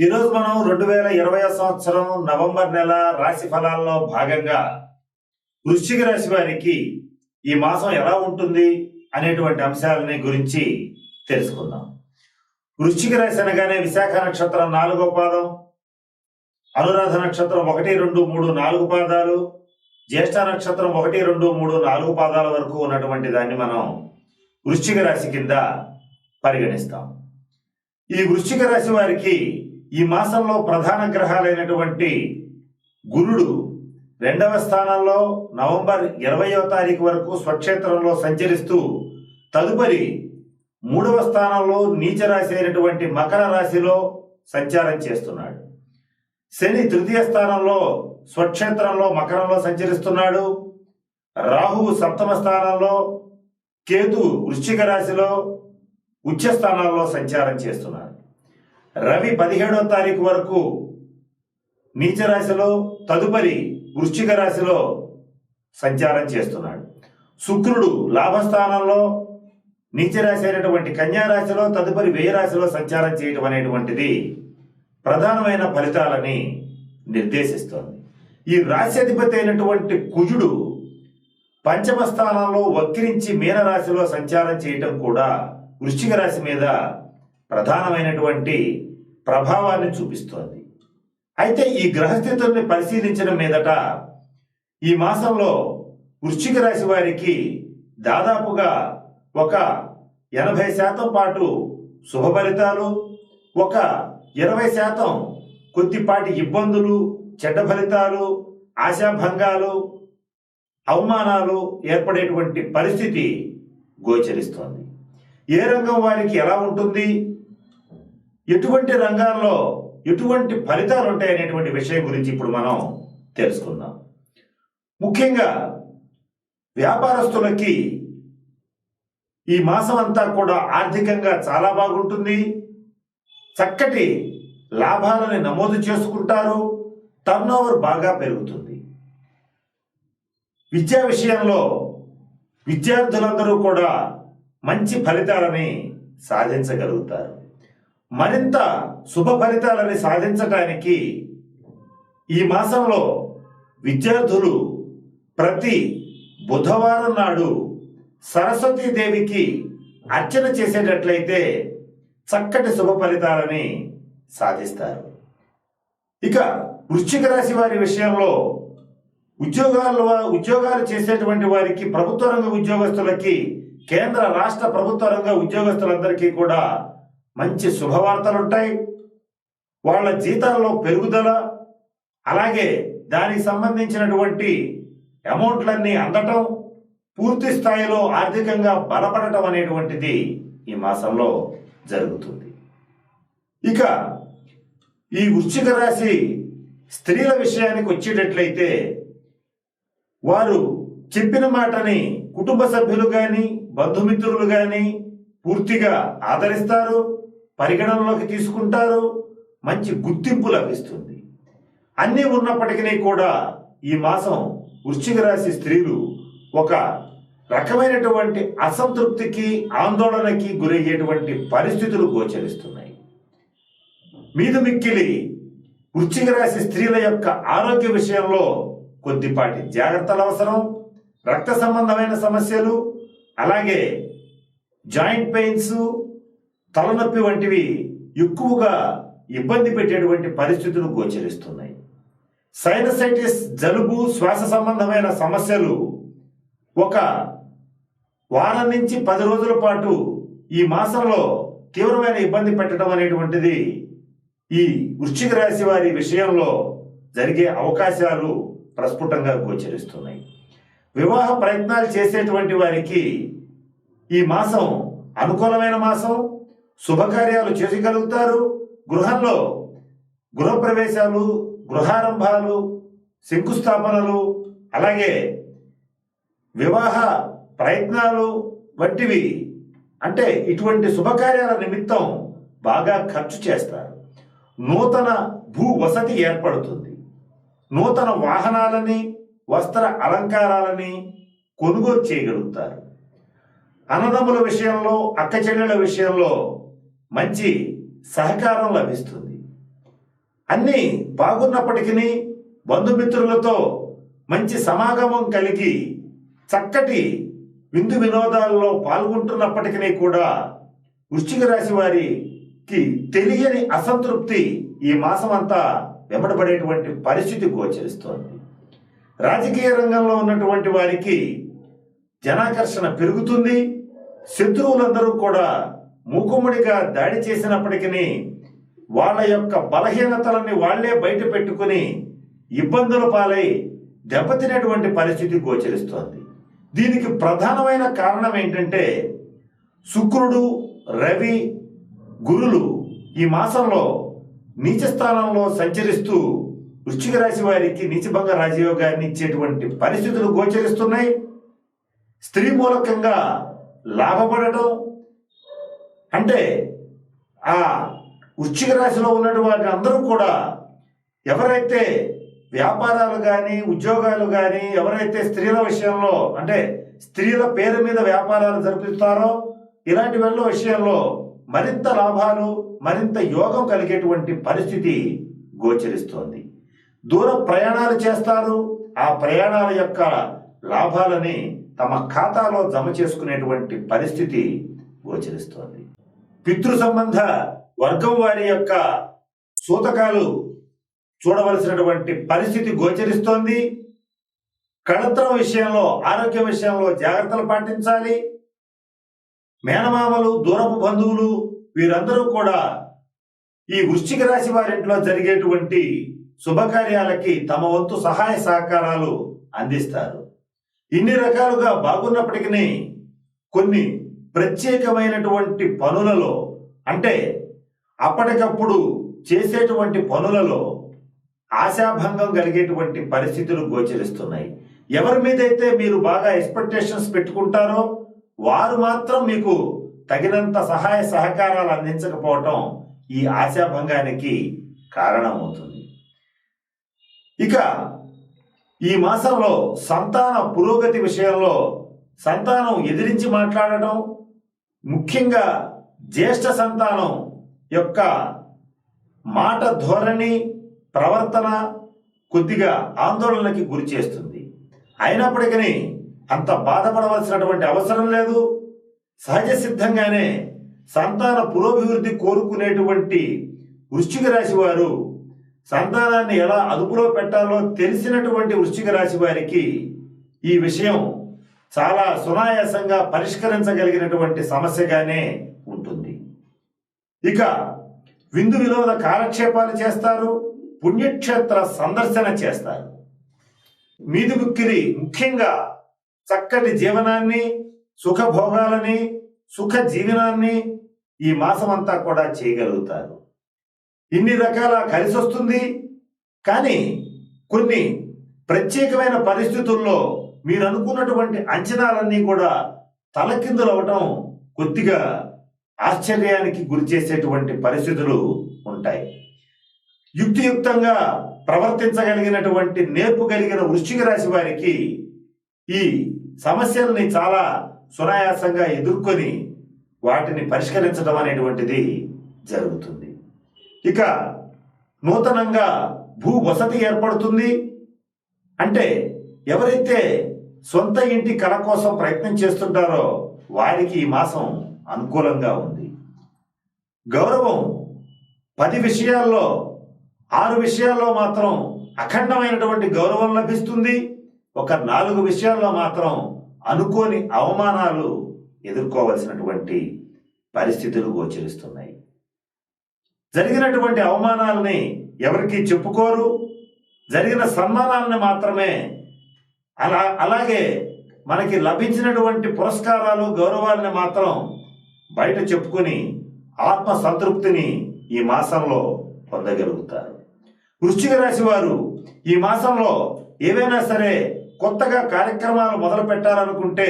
ఈరోజు మనం రెండు వేల ఇరవై సంవత్సరం నవంబర్ నెల రాశి ఫలాల్లో భాగంగా వృశ్చిక రాశి వారికి ఈ మాసం ఎలా ఉంటుంది అనేటువంటి అంశాలని గురించి తెలుసుకుందాం. వృశ్చిక రాశి అనగానే విశాఖ నక్షత్రం నాలుగో పాదం అనురాధ నక్షత్రం ఒకటి రెండు మూడు నాలుగు పాదాలు జ్యేష్ఠ నక్షత్రం ఒకటి రెండు మూడు నాలుగు పాదాల వరకు ఉన్నటువంటి దాన్ని మనం వృశ్చిక రాశి కింద పరిగణిస్తాం. ఈ వృశ్చిక రాశి వారికి ఈ మాసంలో ప్రధాన గ్రహాలైనటువంటి గురుడు రెండవ స్థానంలో నవంబర్ ఇరవయో తారీఖు వరకు స్వక్షేత్రంలో సంచరిస్తూ తదుపరి మూడవ స్థానంలో నీచ రాశి అయినటువంటి మకర రాశిలో సంచారం చేస్తున్నాడు. శని తృతీయ స్థానంలో స్వక్షేత్రంలో మకరంలో సంచరిస్తున్నాడు. రాహువు సప్తమ స్థానంలో కేతు వృశ్చిక రాశిలో ఉచ్చ స్థానాల్లో సంచారం చేస్తున్నారు. రవి పదిహేడో తారీఖు వరకు నీచ రాశిలో తదుపరి వృశ్చిక రాశిలో సంచారం చేస్తున్నాడు. శుక్రుడు లాభస్థానంలో నీచ రాశి అయినటువంటి కన్యా రాశిలో తదుపరి వ్యయరాశిలో సంచారం చేయటం అనేటువంటిది ప్రధానమైన ఫలితాలని నిర్దేశిస్తోంది. ఈ రాశ్యాధిపతి అయినటువంటి కుజుడు పంచమ స్థానంలో వక్రించి మీనరాశిలో సంచారం చేయటం కూడా వృశ్చిక రాశి మీద ప్రధానమైనటువంటి ప్రభావాన్ని చూపిస్తోంది. అయితే ఈ గ్రహస్థితుల్ని పరిశీలించడం మీదట ఈ మాసంలో వృశ్చిక రాశి వారికి దాదాపుగా ఒక ఎనభై శాతం పాటు శుభ ఫలితాలు ఒక ఇరవై శాతం కొద్దిపాటి ఇబ్బందులు చెడ్డ ఫలితాలు ఆశాభంగాలు అవమానాలు ఏర్పడేటువంటి పరిస్థితి గోచరిస్తోంది. ఏ రంగం వారికి ఎలా ఉంటుంది? ఎటువంటి రంగాల్లో ఎటువంటి ఫలితాలు ఉంటాయనేటువంటి విషయం గురించి ఇప్పుడు మనం తెలుసుకుందాం. ముఖ్యంగా వ్యాపారస్తులకి ఈ మాసం అంతా కూడా ఆర్థికంగా చాలా బాగుంటుంది. చక్కటి లాభాలని నమోదు చేసుకుంటారు. టర్నోవర్ బాగా పెరుగుతుంది. విద్యా విషయంలో విద్యార్థులందరూ కూడా మంచి ఫలితాలని సాధించగలుగుతారు. మరింత శుభ ఫలితాలని సాధించటానికి ఈ మాసంలో విద్యార్థులు ప్రతి బుధవారం నాడు సరస్వతీదేవికి అర్చన చేసేటట్లయితే చక్కటి శుభ ఫలితాలని సాధిస్తారు. ఇక వృశ్చిక రాశి వారి విషయంలో ఉద్యోగాలు ఉద్యోగాలు చేసేటువంటి వారికి ప్రభుత్వ రంగ ఉద్యోగస్తులకి కేంద్ర రాష్ట్ర ప్రభుత్వ రంగ ఉద్యోగస్తులందరికీ కూడా మంచి శుభవార్తలు ఉంటాయి వాళ్ళ జీతాల్లో పెరుగుదల అలాగే దానికి సంబంధించినటువంటి అమౌంట్లన్నీ అందటం పూర్తి స్థాయిలో ఆర్థికంగా బలపడటం అనేటువంటిది ఈ మాసంలో జరుగుతుంది. ఇక ఈ వృశ్చిక రాశి స్త్రీల విషయానికి వచ్చేటట్లయితే వారు చెప్పిన మాటని కుటుంబ సభ్యులు కానీ బంధుమిత్రులు కానీ పూర్తిగా ఆదరిస్తారు. పరిగణనలోకి తీసుకుంటారు. మంచి గుర్తింపు లభిస్తుంది. అన్నీ ఉన్నప్పటికీ కూడా ఈ మాసం వృశ్చిక రాశి స్త్రీలు ఒక రకమైనటువంటి అసంతృప్తికి ఆందోళనకి గురయ్యేటువంటి పరిస్థితులు గోచరిస్తున్నాయి. మీదు మిక్కిలి వృశ్చిక రాశి స్త్రీల యొక్క ఆరోగ్య విషయంలో కొద్దిపాటి జాగ్రత్తలు అవసరం. రక్త సంబంధమైన సమస్యలు అలాగే జాయింట్ పెయిన్స్ తలనొప్పి వంటివి ఎక్కువగా ఇబ్బంది పెట్టేటువంటి పరిస్థితులు గోచరిస్తున్నాయి. సైనసైటిస్ జలుబు శ్వాస సంబంధమైన సమస్యలు ఒక వారం నుంచి పది రోజుల పాటు ఈ మాసంలో తీవ్రమైన ఇబ్బంది పెట్టడం అనేటువంటిది ఈ వృశ్చిక రాశి వారి విషయంలో జరిగే అవకాశాలు ప్రస్ఫుటంగా గోచరిస్తున్నాయి. వివాహ ప్రయత్నాలు చేసేటువంటి వారికి ఈ మాసం అనుకూలమైన మాసం శుభకార్యాలు చేయగలుగుతారు గృహంలో గృహప్రవేశాలు గృహారంభాలు శంకుస్థాపనలు అలాగే వివాహ ప్రయత్నాలు వంటివి. అంటే ఇటువంటి శుభకార్యాల నిమిత్తం బాగా ఖర్చు చేస్తారు. నూతన భూ వసతి ఏర్పడుతుంది. నూతన వాహనాలని వస్త్ర అలంకారాలని కొనుగోలు చేయగలుగుతారు. అన్నదమ్ముల విషయంలో అక్క చెల్లెల విషయంలో మంచి సహకారం లభిస్తుంది. అన్నీ బాగున్నప్పటికీ బంధుమిత్రులతో మంచి సమాగమం కలిగి చక్కటి విందు వినోదాల్లో పాల్గొంటున్నప్పటికీ కూడా వృశ్చిక రాశి వారికి తెలియని అసంతృప్తి ఈ మాసం అంతా వెంబడబడేటువంటి పరిస్థితి గోచరిస్తోంది. రాజకీయ రంగంలో ఉన్నటువంటి వారికి జనాకర్షణ పెరుగుతుంది. శత్రువులందరూ కూడా మూకుమ్మడిగా దాడి చేసినప్పటికీ వాళ్ళ యొక్క బలహీనతలని వాళ్ళే బయట పెట్టుకుని ఇబ్బందుల పాలై దెబ్బతినేటువంటి పరిస్థితి గోచరిస్తోంది. దీనికి ప్రధానమైన కారణం ఏంటంటే శుక్రుడు రవి గురులు ఈ మాసంలో నీచ స్థానంలో సంచరిస్తూ వృశ్చిక రాశి వారికి నీచభంగ రాజయోగాన్ని ఇచ్చేటువంటి పరిస్థితులు గోచరిస్తున్నాయి. స్త్రీ మూలకంగా లాభపడటం అంటే ఆ వృశ్చిక రాశిలో ఉన్నటువంటి అందరూ కూడా ఎవరైతే వ్యాపారాలు కానీ ఉద్యోగాలు కానీ ఎవరైతే స్త్రీల విషయంలో అంటే స్త్రీల పేరు మీద వ్యాపారాలు జరిపిస్తారో ఇలాంటి వాళ్ళ విషయంలో మరింత లాభాలు మరింత యోగం కలిగేటువంటి పరిస్థితి గోచరిస్తోంది. దూర ప్రయాణాలు చేస్తారు. ఆ ప్రయాణాల యొక్క లాభాలని తమ ఖాతాలో జమ చేసుకునేటువంటి పరిస్థితి గోచరిస్తోంది. పితృ సంబంధ వర్గం వారి యొక్క సూతకాలు చూడవలసినటువంటి పరిస్థితి గోచరిస్తోంది. కళత్రం విషయంలో ఆరోగ్య విషయంలో జాగ్రత్తలు పాటించాలి. మేనమామలు దూరపు బంధువులు వీరందరూ కూడా ఈ వృశ్చిక రాశి వారింట్లో జరిగేటువంటి శుభకార్యాలకి తమ వంతు సహాయ సహకారాలు అందిస్తారు. ఇన్ని రకాలుగా బాగున్నప్పటికీ కొన్ని ప్రత్యేకమైనటువంటి పనులలో అంటే అప్పటికప్పుడు చేసేటువంటి పనులలో ఆశాభంగం కలిగేటువంటి పరిస్థితులు గోచరిస్తున్నాయి. ఎవరి మీదైతే మీరు బాగా ఎక్స్పెక్టేషన్స్ పెట్టుకుంటారో వారు మాత్రం మీకు తగినంత సహాయ సహకారాలు అందించకపోవటం ఈ ఆశాభంగానికి కారణమవుతుంది. ఇక ఈ మాసంలో సంతాన పురోగతి విషయంలో సంతానం ఎదిరించి మాట్లాడటం ముఖ్యంగా జ్యేష్ఠ సంతానం యొక్క మాట ధోరణి ప్రవర్తన కొద్దిగా ఆందోళనకి గురి చేస్తుంది. అయినప్పటికీ అంత బాధపడవలసినటువంటి అవసరం లేదు. సహజ సిద్ధంగానే సంతాన పురోభివృద్ధి కోరుకునేటువంటి వృశ్చిక రాశి వారు సంతానాన్ని ఎలా అదుపులో పెట్టాలో తెలిసినటువంటి వృశ్చిక రాశి వారికి ఈ విషయం చాలా సునాయాసంగా పరిష్కరించగలిగినటువంటి సమస్యగానే ఉంటుంది. ఇక విందు వినోద కాలక్షేపాలు చేస్తారు పుణ్యక్షేత్ర సందర్శన చేస్తారు. మీది ముక్కిరి ముఖ్యంగా చక్కటి జీవనాన్ని సుఖభోగాలని సుఖ జీవనాన్ని ఈ మాసమంతా కూడా చేయగలుగుతారు. ఇన్ని రకాల కలిసి వస్తుంది కానీ కొన్ని ప్రత్యేకమైన పరిస్థితుల్లో మీరు అనుకున్నటువంటి అంచనాలన్నీ కూడా తలకిందులవటం కొద్దిగా ఆశ్చర్యానికి గురి చేసేటువంటి పరిస్థితులు ఉంటాయి. యుక్తియుక్తంగా ప్రవర్తించగలిగినటువంటి నేర్పు కలిగిన వృశ్చిక రాశి వారికి ఈ సమస్యల్ని చాలా సునాయాసంగా ఎదుర్కొని వాటిని పరిష్కరించడం అనేటువంటిది జరుగుతుంది. ఇక నూతనంగా భూ వసతి ఏర్పడుతుంది. అంటే ఎవరైతే సొంత ఇంటి కళ కోసం ప్రయత్నం చేస్తుంటారో వారికి ఈ మాసం అనుకూలంగా ఉంది. గౌరవం పది విషయాల్లో ఆరు విషయాల్లో మాత్రం అఖండమైనటువంటి గౌరవం లభిస్తుంది. ఒక నాలుగు విషయాల్లో మాత్రం అనుకోని అవమానాలు ఎదుర్కోవలసినటువంటి పరిస్థితులు గోచరిస్తున్నాయి. జరిగినటువంటి అవమానాలని ఎవరికీ చెప్పుకోరు. జరిగిన సన్మానాలను మాత్రమే అలా అలాగే మనకి లభించినటువంటి పురస్కారాలు గౌరవాలను మాత్రం బయట చెప్పుకొని ఆత్మ సంతృప్తిని ఈ మాసంలో పొందగలుగుతారు. వృశ్చిక రాశి వారు ఈ మాసంలో ఏవైనా సరే కొత్తగా కార్యక్రమాలు మొదలు పెట్టాలనుకుంటే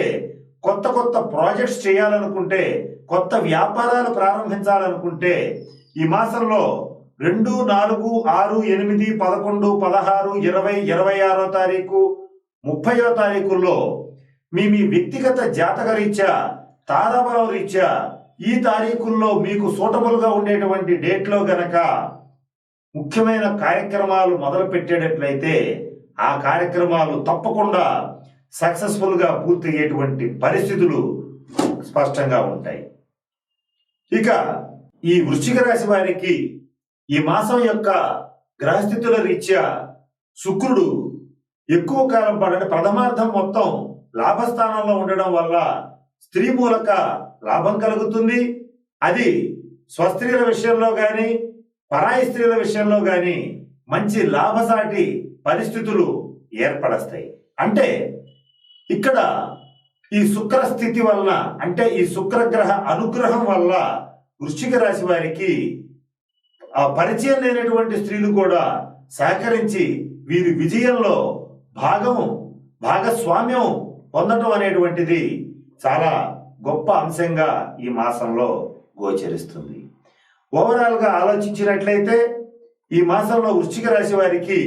కొత్త కొత్త ప్రాజెక్ట్స్ చేయాలనుకుంటే కొత్త వ్యాపారాలు ప్రారంభించాలనుకుంటే ఈ మాసంలో రెండు నాలుగు ఆరు ఎనిమిది పదకొండు పదహారు ఇరవై ఇరవై ఆరో తారీఖు ముప్పయో తారీఖుల్లో మీ మీ వ్యక్తిగత జాతక రీత్యా తారాబలం రీత్యా ఈ తారీఖుల్లో మీకు సూటబుల్గా ఉండేటువంటి డేట్లో గనక ముఖ్యమైన కార్యక్రమాలు మొదలు పెట్టేటట్లయితే ఆ కార్యక్రమాలు తప్పకుండా సక్సెస్ఫుల్గా పూర్తయ్యేటువంటి పరిస్థితులు స్పష్టంగా ఉంటాయి. ఇక ఈ వృశ్చిక రాశి వారికి ఈ మాసం యొక్క గ్రహస్థితుల రీత్యా శుక్రుడు ఎక్కువ కాలం పడండి ప్రథమార్థం మొత్తం లాభస్థానంలో ఉండడం వల్ల స్త్రీ మూలక లాభం కలుగుతుంది. అది స్వస్త్రీల విషయంలో కానీ పరాయి స్త్రీల విషయంలో కానీ మంచి లాభసాటి పరిస్థితులు ఏర్పడస్తాయి. అంటే ఇక్కడ ఈ శుక్ర స్థితి వలన అంటే ఈ శుక్రగ్రహ అనుగ్రహం వల్ల వృశ్చిక రాశి వారికి ఆ పరిచయం లేనటువంటి స్త్రీలు కూడా సహకరించి వీరి విజయంలో భాగం భాగస్వామ్యం పొందటం అనేటువంటిది చాలా గొప్ప అంశంగా ఈ మాసంలో గోచరిస్తుంది. ఓవరాల్గా ఆలోచించినట్లయితే ఈ మాసంలో వృశ్చిక రాశి వారికి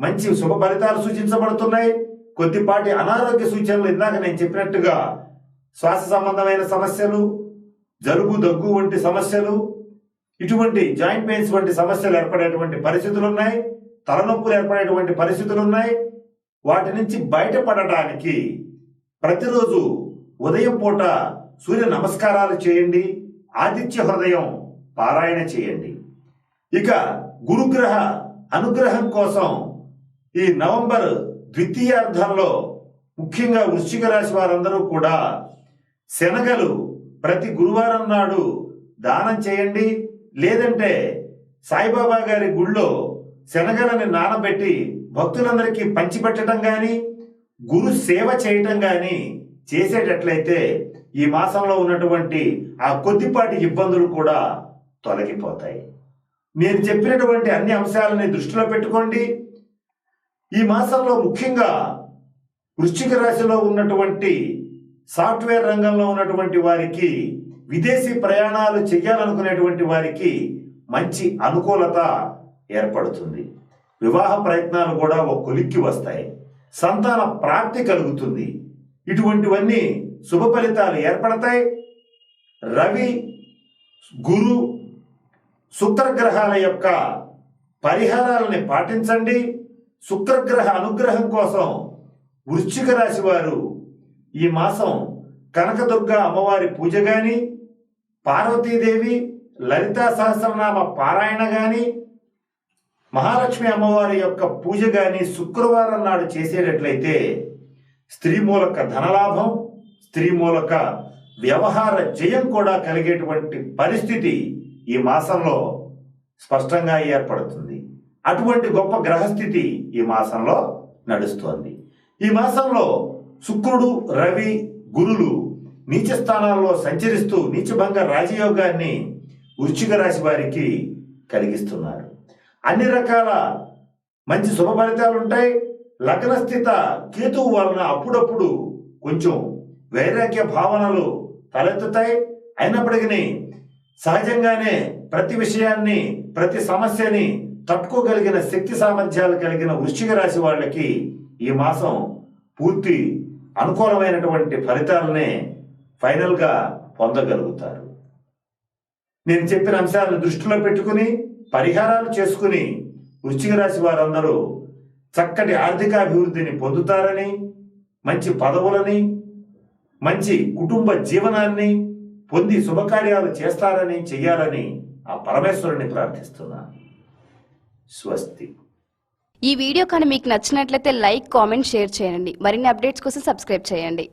మంచి శుభ ఫలితాలు సూచించబడుతున్నాయి. కొద్దిపాటి అనారోగ్య సూచనలు ఇందాక నేను చెప్పినట్టుగా శ్వాస సంబంధమైన సమస్యలు జలుబు దగ్గు వంటి సమస్యలు ఇటువంటి జాయింట్ పెయిన్స్ వంటి సమస్యలు ఏర్పడేటువంటి పరిస్థితులు ఉన్నాయి. తలనొప్పులు ఏర్పడేటువంటి పరిస్థితులు ఉన్నాయి. వాటి నుంచి బయటపడటానికి ప్రతిరోజు ఉదయం పూట సూర్య నమస్కారాలు చేయండి ఆదిత్య హృదయం పారాయణ చేయండి. ఇక గురుగ్రహ అనుగ్రహం కోసం ఈ నవంబర్ ద్వితీయార్థంలో ముఖ్యంగా వృశ్చిక రాశి వారందరూ కూడా శనగలు ప్రతి గురువారం నాడు దానం చేయండి. లేదంటే సాయిబాబా గారి గుళ్ళో శనగలని నానబెట్టి భక్తులందరికీ పంచిపెట్టడం కానీ గురు సేవ చేయటం కానీ చేసేటట్లయితే ఈ మాసంలో ఉన్నటువంటి ఆ కొద్దిపాటి ఇబ్బందులు కూడా తొలగిపోతాయి. నేను చెప్పినటువంటి అన్ని అంశాలని దృష్టిలో పెట్టుకోండి. ఈ మాసంలో ముఖ్యంగా వృశ్చిక రాశిలో ఉన్నటువంటి సాఫ్ట్వేర్ రంగంలో ఉన్నటువంటి వారికి విదేశీ ప్రయాణాలు చేయాలనుకునేటువంటి వారికి మంచి అనుకూలత ఏర్పడుతుంది. వివాహ ప్రయత్నాలు కూడా ఒక కొలిక్కి వస్తాయి. సంతాన ప్రాప్తి కలుగుతుంది. ఇటువంటివన్నీ శుభ ఫలితాలు ఏర్పడతాయి. రవి గురు శుక్రగ్రహాల యొక్క పరిహారాలని పాటించండి. శుక్రగ్రహ అనుగ్రహం కోసం వృశ్చిక రాశి వారు ఈ మాసం కనకదుర్గ అమ్మవారి పూజ గాని పార్వతీదేవి లలితా సహస్రనామ పారాయణ గాని మహాలక్ష్మి అమ్మవారి యొక్క పూజ గాని శుక్రవారం నాడు చేసేటట్లయితే స్త్రీ మూలక ధనలాభం స్త్రీ మూలక వ్యవహార జయం కూడా కలిగేటువంటి పరిస్థితి ఈ మాసంలో స్పష్టంగా ఏర్పడుతుంది. అటువంటి గొప్ప గ్రహస్థితి ఈ మాసంలో నడుస్తోంది. ఈ మాసంలో శుక్రుడు రవి గురులు నీచ స్థానాల్లో సంచరిస్తూ నీచభంగ రాజయోగాన్ని వృశ్చిక రాశి వారికి కలిగిస్తున్నారు. అన్ని రకాల మంచి శుభ ఫలితాలు ఉంటాయి. లగ్నస్థిత కేతువు వలన అప్పుడప్పుడు కొంచెం వైరాగ్య భావనలు తలెత్తుతాయి. అయినప్పటికీ సహజంగానే ప్రతి విషయాన్ని ప్రతి సమస్యని తట్టుకోగలిగిన శక్తి సామర్థ్యాలు కలిగిన వృశ్చిక రాశి వాళ్ళకి ఈ మాసం పూర్తి అనుకూలమైనటువంటి ఫలితాలనే ఫైనల్గా పొందగలుగుతారు. నేను చెప్పిన అంశాలను దృష్టిలో పెట్టుకుని పరిహారాలు చేసుకుని వృశ్చిక రాశి వారందరూ చక్కటి ఆర్థికాభివృద్ధిని పొందుతారని మంచి పదవులని మంచి కుటుంబ జీవనాన్ని పొంది శుభకార్యాలు చేస్తారని చెయ్యాలని ఆ పరమేశ్వరుని ప్రార్థిస్తున్నాను స్వస్తి. ఈ వీడియో కానీ మీకు నచ్చినట్లయితే లైక్ కామెంట్ షేర్ చేయండి. మరిన్ని అప్డేట్స్ కోసం సబ్స్క్రైబ్ చేయండి.